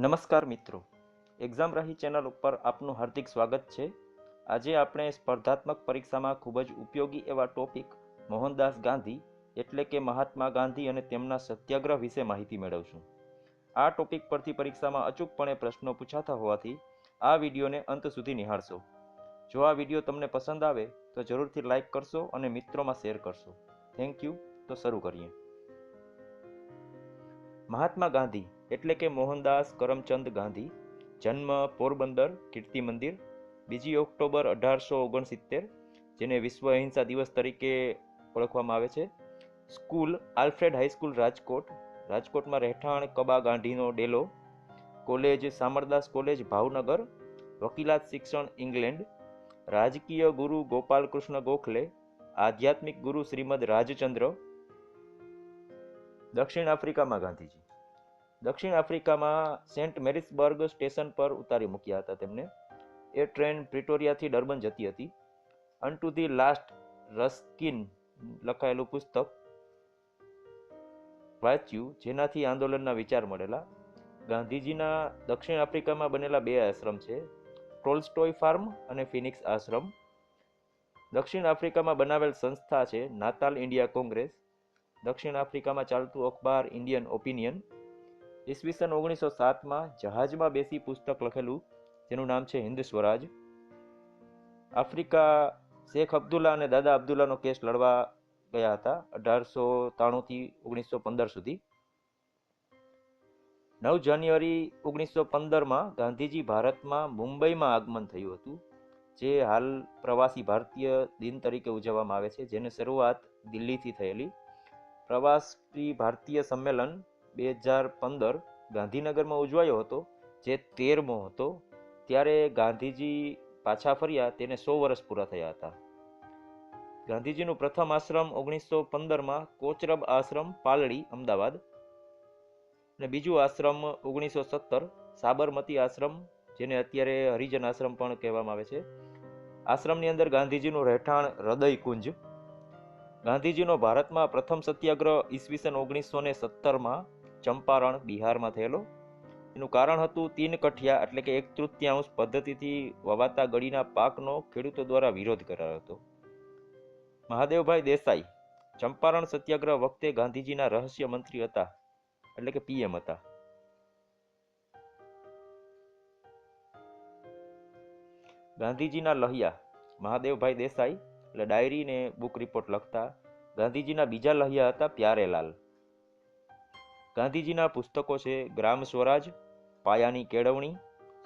નમસ્કાર મિત્રો. એક્ઝામ રહી ચેનલ ઉપર આપનું હાર્દિક સ્વાગત છે. આજે આપણે સ્પર્ધાત્મક પરીક્ષામાં ખૂબ જ ઉપયોગી એવા ટોપિક મોહનદાસ ગાંધી, એટલે કે મહાત્મા ગાંધી અને તેમના સત્યાગ્રહ વિશે માહિતી મેળવશું. આ ટોપિક પરથી પરીક્ષામાં અચૂકપણે પ્રશ્નો પૂછાતા હોવાથી આ વિડીયોને અંત સુધી નિહાળશો. જો આ વીડિયો તમને પસંદ આવે, તો જરૂરથી લાઇક કરશો અને મિત્રોમાં શેર કરશો. થેન્ક યુ તો શરૂ કરીએ. મહાત્મા ગાંધી એટલે કે મોહનદાસ કરમચંદ ગાંધી, જન્મ પોરબંદર, કીર્તિ મંદિર, બીજી ઓક્ટોબર અઢારસો ઓગણસિત્તેર, જેને વિશ્વ અહિંસા દિવસ તરીકે ઓળખવામાં આવે છે. School, Alfred high school Rajkot. રાજકોટમાં રહેઠાણ કબા ગાંધીનો ડેલો. College, Samaldas college, Bhavnagar. વકીલાત શિક્ષણ, ઇંગ્લેન્ડ. રાજકીય ગુરુ ગોપાલ કૃષ્ણ ગોખલે, આધ્યાત્મિક ગુરુ શ્રીમદ રાજચંદ્ર. દક્ષિણ આફ્રિકામાં ગાંધીજી. દક્ષિણ આફ્રિકામાં સેન્ટ મેરિસબર્ગ સ્ટેશન પર ઉતારી મૂક્યા હતા તેમને. એ ટ્રેન પ્રિટોરિયાથી ડર્બન જતી હતી. Unto the last Ruskin લખાયેલું પુસ્તક વાંચ્યું, જેનાથી આંદોલનના વિચાર મળેલા. ગાંધીજીના દક્ષિણ આફ્રિકામાં બનેલા બે આશ્રમ છે, ટોલ્સ્ટોય ફાર્મ અને ફિનિક્સ આશ્રમ. દક્ષિણ આફ્રિકામાં બનાવેલ સંસ્થા છે, નાતાલ ઇન્ડિયા કોંગ્રેસ. દક્ષિણ આફ્રિકામાં ચાલતું અખબાર ઇન્ડિયન ઓપિનિયન. ઈસવીસન ઓગણીસો સાતમાં જહાજમાં બેસી પુસ્તક લખેલું, જેનું નામ છે હિન્દ સ્વરાજ. આફ્રિકા શેખ અબ્દુલ્લા અને દાદા અબ્દુલ્લાનો કેસ લડવા ગયા હતા અઢારસો ત્રાણુંથી ઓગણીસો પંદર સુધી. નવ જાન્યુઆરી ઓગણીસો પંદરમાં ગાંધીજી ભારતમાં મુંબઈમાં આગમન થયું હતું, જે હાલ પ્રવાસી ભારતીય દિન તરીકે ઉજવવામાં આવે છે, જેની શરૂઆત દિલ્હીથી થયેલી. પ્રવાસી ભારતીય સંમેલન બે હજાર પંદર ગાંધીનગરમાં ઉજવાયો હતો, જે તેરમો હતો, ત્યારે ગાંધીજી પાછા ફર્યા, તેને સો વર્ષ પૂરા થયા હતા. ગાંધીજીનું પ્રથમ આશ્રમ ઓગણીસો પંદરમાં કોચરબ આશ્રમ, પાલડી, અમદાવાદ અને બીજું આશ્રમ ઓગણીસો સત્તર, સાબરમતી આશ્રમ, જેને અત્યારે હરિજન આશ્રમ પણ કહેવામાં આવે છે. આશ્રમની અંદર ગાંધીજીનું રહેઠાણ હૃદય કુંજ ગાંધીજીનો ભારતમાં પ્રથમ સત્યાગ્રહ ઈસવીસન ઓગણીસો ને સત્તરમાં ચંપારણ બિહારમાં થયેલો. એનું કારણ હતું તીન કઠિયા એટલે કે એક તૃતીયાંશ પદ્ધતિથી વવાતા ગળીના પાકનો ખેડૂતો દ્વારા વિરોધ કરાયો હતો. મહાદેવભાઈ દેસાઈ, ચંપારણ સત્યાગ્રહ વખતે ગાંધીજીના રહસ્ય મંત્રી હતા, એટલે કે પીએમ હતા. ગાંધીજીના લહિયા, મહાદેવભાઈ દેસાઈ, એટલે ડાયરી ને બુક રિપોર્ટ લખતા ગાંધીજીના બીજા લહિયા હતા પ્યારેલાલ. ગાંધીજીના પુસ્તકો છે ગ્રામ સ્વરાજ, પાયાની કેળવણી,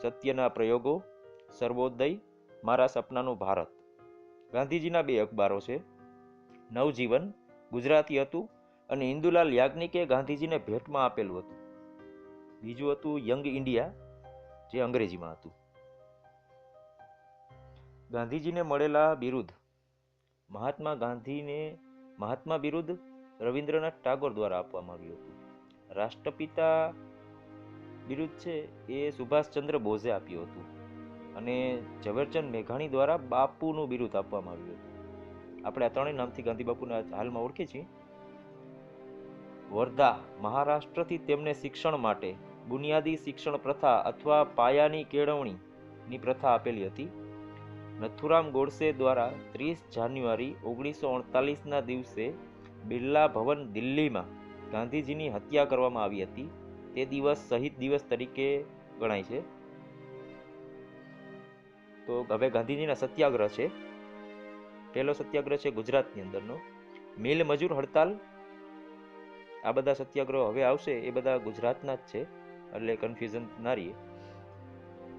સત્યના પ્રયોગો, સર્વોદય, મારા સપનાનું ભારત. ગાંધીજીના બે અખબારો છે. નવજીવન, ગુજરાતી હતું અને ઇન્દુલાલ યાજ્ઞિકે ગાંધીજીને ભેટમાં આપેલું હતું. બીજું હતું યંગ ઇન્ડિયા, જે અંગ્રેજીમાં હતું. ગાંધીજીને મળેલા બિરુદ. મહાત્મા ગાંધીને મહાત્મા બિરુદ રવિન્દ્રનાથ ટાગોર દ્વારા આપવામાં આવ્યું હતું. રાષ્ટ્રપિતા બિરુદ છે એ સુભાષચંદ્ર બોઝે આપ્યું હતું. અને ઝવેરચંદ મેઘાણી દ્વારા બાપુનું બિરુદ આપવામાં આવ્યું હતું. આપણે આ ત્રણેય નામથી ગાંધી બાપુને હાલમાં ઓળખીએ છીએ. વર્ધા મહારાષ્ટ્રથી તેમને શિક્ષણ માટે બુનિયાદી શિક્ષણ પ્રથા અથવા પાયાની કેળવણીની પ્રથા આપેલી હતી. નથુરામ ગોડસે દ્વારા ત્રીસ જાન્યુઆરી ઓગણીસો અડતાલીસના દિવસે બિરલા ભવન દિલ્હીમાં ગાંધીજીની હત્યા કરવામાં આવી હતી. તે દિવસ શહીદ દિવસ તરીકે ગણાય છે. તો હવે ગાંધીજીના સત્યાગ્રહ છે. પહેલો સત્યાગ્રહ છે ગુજરાતની અંદરનો. મિલ મજૂર હડતાલ. આ બધા સત્યાગ્રહો હવે આવશે, એ બધા ગુજરાતના જ છે. એટલે કન્ફ્યુઝન ના રહીએ.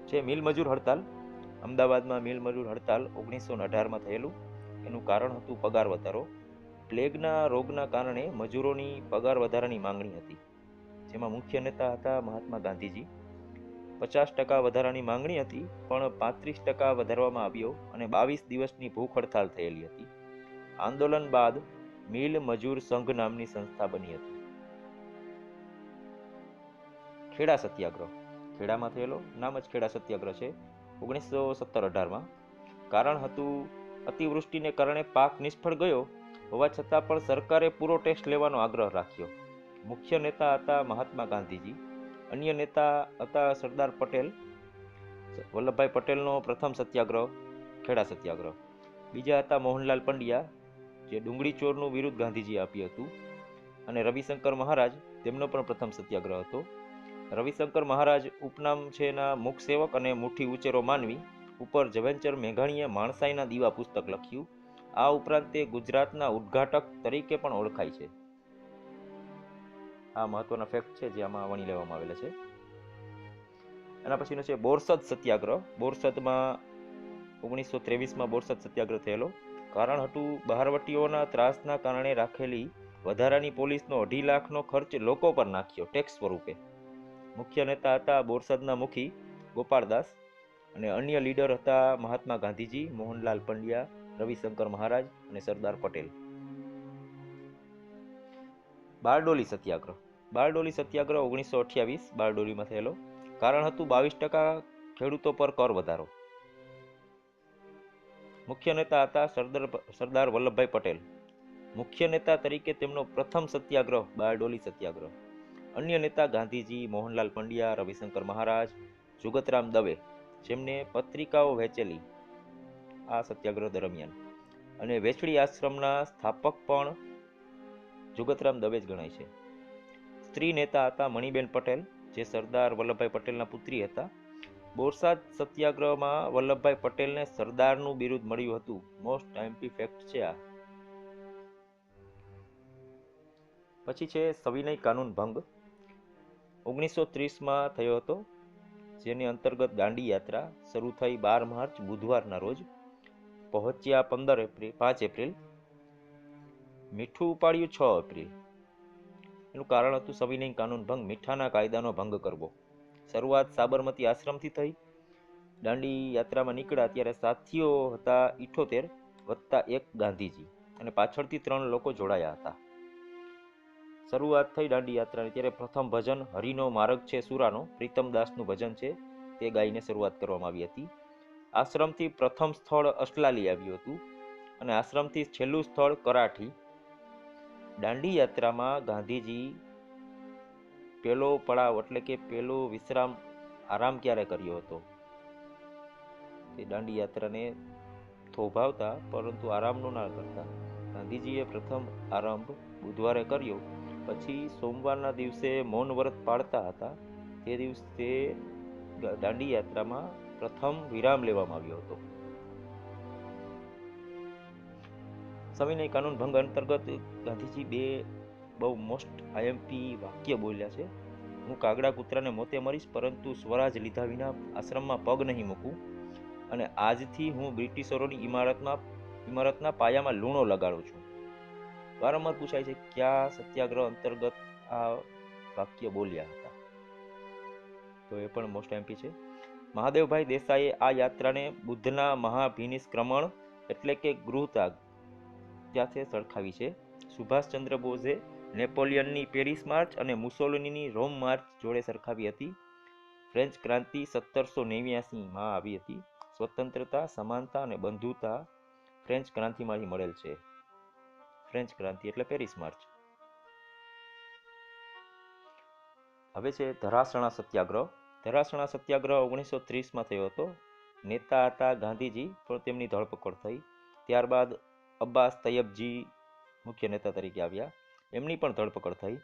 છે મિલ મજૂર હડતાલ. અમદાવાદમાં મિલ મજૂર હડતાલ ઓગણીસો અઢારમાં થયેલું. એનું કારણ હતું પગાર વધારો. પ્લેગના રોગના કારણે મજૂરોની પગાર વધારાની માંગણી હતી. જેમાં મુખ્ય નેતા હતા મહાત્મા ગાંધીજી. પચાસ ટકા વધારાની માંગણી હતી, પણ પાંત્રીસ ટકા વધારવામાં આવ્યો અને બાવીસ દિવસની ભૂખ હડતાલ થયેલી હતી. આંદોલન બાદ મિલ મજૂર સંઘ નામની સંસ્થા બની હતી. ખેડા સત્યાગ્રહ. ખેડામાં થયેલો, નામ જ ખેડા સત્યાગ્રહ છે, ઓગણીસો સત્તર અઢારમાં. કારણ હતું અતિવૃષ્ટિને કારણે પાક નિષ્ફળ ગયો હોવા છતાં પણ સરકારે પૂરો ટેસ્ટ લેવાનો આગ્રહ રાખ્યો. મુખ્ય નેતા હતા મહાત્મા ગાંધીજી. અન્ય નેતા હતા સરદાર પટેલ, વલ્લભભાઈ પટેલનો પ્રથમ સત્યાગ્રહ, ખેડા સત્યાગ્રહ. બીજા હતા મોહનલાલ પંડ્યા, જે ડુંગળી ચોરનું વિરુદ્ધ ગાંધીજીએ આપ્યું હતું. અને રવિશંકર મહારાજ, તેમનો પણ પ્રથમ સત્યાગ્રહ હતો. રવિશંકર મહારાજ ઉપનામ છે એના મુખ સેવક અને મુઠ્ઠી ઉચેરો માનવી. ઉપર જવેન્ચર મેઘાણીએ માણસાઈના દીવા પુસ્તક લખ્યું. આ ઉપરાંત તે ગુજરાતના ઉદ્ઘાટક તરીકે પણ ઓળખાય છે. આ મહત્વના ફેક્ટ છે જે આમાં વણી લેવામાં આવેલા છે. એના પછીનો છે બોરસદ સત્યાગ્રહ. બોરસદમાં ઓગણીસો ત્રેવીસમાં બોરસદ સત્યાગ્રહ થયેલો. કારણ હતું બહારવટીઓના ત્રાસના કારણે રાખેલી વધારાની પોલીસનો અઢી લાખનો ખર્ચ લોકો પર નાખ્યો, ટેક્સ સ્વરૂપે. મુખ્ય નેતા હતા બોરસદના મુખી ગોપાળદાસ અને અન્ય લીડર હતા મહાત્મા ગાંધીજી, મોહનલાલ પંડ્યા રવિશંકર મહારાજ અને સરદાર પટેલ. બારડોલી સત્યાગ્રહ. બારડોલી સત્યાગ્રહ ઓગણીસો અઠ્યાવીસ બારડોલીમાં થયેલો. કારણ હતું બાવીસ ટકા ખેડૂતો પર કર વધારો. મુખ્ય નેતા હતા સરદાર સરદાર વલ્લભભાઈ પટેલ. મુખ્ય નેતા તરીકે તેમનો પ્રથમ સત્યાગ્રહ બારડોલી સત્યાગ્રહ. અન્ય નેતા ગાંધીજી, મોહનલાલ પંડ્યા, રવિશંકર મહારાજ, જુગતરામ દવે, જેમને પત્રિકાઓ વહેંચેલી. આ સત્યાગ્રહ દરમિયાન. અને વેચડી આશ્રમના સ્થાપક પણ જુગતરામ દવે જ ગણાય છે. સ્ત્રી નેતા હતા મણિબેન પટેલ, જે સરદાર વલ્લભભાઈ પટેલના પુત્રી હતા. બોરસાદ સત્યાગ્રહમાં વલ્લભભાઈ પટેલને સરદારનું બિરુદ મળ્યું હતું. મોસ્ટ ટાઈમ્પી ફેક્ટ છે આ. પછી છે સવિનય કાનૂન ભંગ. ઓગણીસો ત્રીસમાં થયો હતો, જેની અંતર્ગત દાંડી યાત્રા શરૂ થઈ બાર માર્ચ બુધવારના રોજ. પહોંચ્યા પંદર એપ્રિલ, પાંચ એપ્રિલ. મીઠું ઉપાડ્યું છ એપ્રિલ. એનું કારણ હતું સવિનય કાનૂન ભંગ, મીઠાના કાયદાનો ભંગ કરવો. શરૂઆત સાબરમતી આશ્રમથી થઈ. દાંડી યાત્રામાં નીકળ્યા ત્યારે સાથીઓ હતા ઇઠોતેર વત્તા એક ગાંધીજી અને પાછળથી ત્રણ લોકો જોડાયા હતા. શરૂઆત થઈ દાંડી યાત્રાની. ત્યારે પ્રથમ ભજન હરિનો માર્ગ છે, સુરાનો. પ્રીતમદાસનું ભજન છે, તે ગાઈને શરૂઆત કરવામાં આવી હતી. આશ્રમથી પ્રથમ સ્થળ અસલાલી આવ્યું હતું અને આશ્રમથી છેલ્લું સ્થળ કરાઠી. દાંડી યાત્રામાં ગાંધીજી પેલો પડાવ એટલે કે પેલો વિશ્રામ આરામ ક્યારે કર્યો હતો? તે દાંડી યાત્રાને થોભાવતા પરંતુ આરામનો ના કરતા. ગાંધીજીએ પ્રથમ આરંભ બુધવારે કર્યો. પછી સોમવારના દિવસે મૌન વ્રત પાળતા હતા. તે દિવસે દાંડી યાત્રામાં પ્રથમ વિરામ લેવામાં આવ્યો હતો. સવિનય કાનૂન ભંગ અંતર્ગત ગાંધીજી બે બહુ મોસ્ટ આઈએમપી વાક્ય બોલ્યા છે. હું કાગડા કૂતરાને મોતે મરીશ, પરંતુ સ્વરાજ લીધા વિના આશ્રમમાં પગ નહીં મૂકું. અને આજથી હું બ્રિટિશરોની ઇમારતમાં, ઇમારતના પાયામાં લૂણો લગાડું છું. વારંવાર પૂછાય છે, કયા સત્યાગ્રહ અંતર્ગત આ વાક્ય બોલ્યા હતા? તો એ પણ મોસ્ટ એમપી છે. મહાદેવભાઈ દેસાઈએ આ યાત્રાને બુદ્ધના મહાભિનિષ્ક્રમણ એટલે કે ગૃહતાગ ત્યાંથી સરખાવી છે. સુભાષચંદ્ર બોઝે નેપોલિયનની પેરિસ માર્ચ અને મુસોલિનીની રોમ માર્ચ જોડે સરખાવી હતી. ફ્રેન્ચ ક્રાંતિ સત્તરસો નેવ્યાસીમાં આવી હતી. સ્વતંત્રતા, સમાનતા અને બંધુતા ફ્રેન્ચ ક્રાંતિમાંથી મળેલ છે. ફ્રેન્ચ ક્રાંતિ એટલે પેરિસ માર્ચ. હવે છે ધરાસણા સત્યાગ્રહ. ધરાસણા સત્યાગ્રહ ઓગણીસો ત્રીસમાં થયો હતો. નેતા હતા ગાંધીજી, પણ તેમની ધરપકડ થઈ. ત્યારબાદ અબ્બાસ તૈયબજી મુખ્ય નેતા તરીકે આવ્યા. એમની પણ ધરપકડ થઈ.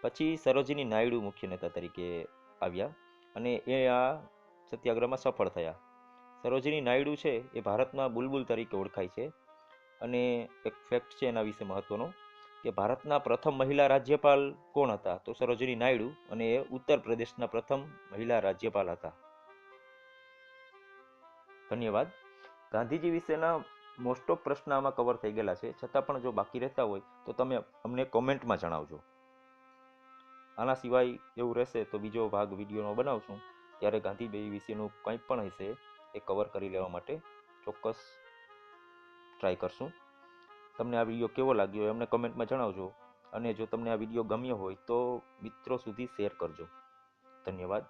પછી સરોજિની નાયડુ મુખ્ય નેતા તરીકે આવ્યા અને એ આ સત્યાગ્રહમાં સફળ થયા. સરોજિની નાયડુ છે એ ભારતમાં બુલબુલ તરીકે ઓળખાય છે અને એક ફેક્ટ છે એના વિશે મહત્વનો. કે ભારતના પ્રથમ મહિલા રાજ્યપાલ કોણ હતા? તો સરોજની નાયડુ અને એ ઉત્તર પ્રદેશના પ્રથમ મહિલા રાજ્યપાલ હતા. ધન્યવાદ. ગાંધીજી વિશેના મોસ્ટ ઓફ પ્રશ્ન આમાં કવર થઈ ગયેલા છે. છતાં પણ જો બાકી રહેતા હોય, તો તમે અમને કોમેન્ટમાં જણાવજો. આના સિવાય એવું રહેશે તો બીજો ભાગ વિડીયોનો બનાવશું. ત્યારે ગાંધીભાઈ વિશેનું કંઈ પણ હશે એ કવર કરી લેવા માટે ચોક્કસ ટ્રાય કરશું. તમને આ વીડિયો કેવો લાગ્યો એ અમને કમેન્ટમાં જણાવજો. અને જો તમને આ વીડિયો ગમ્યો હોય તો મિત્રો સુધી શેર કરજો. ધન્યવાદ.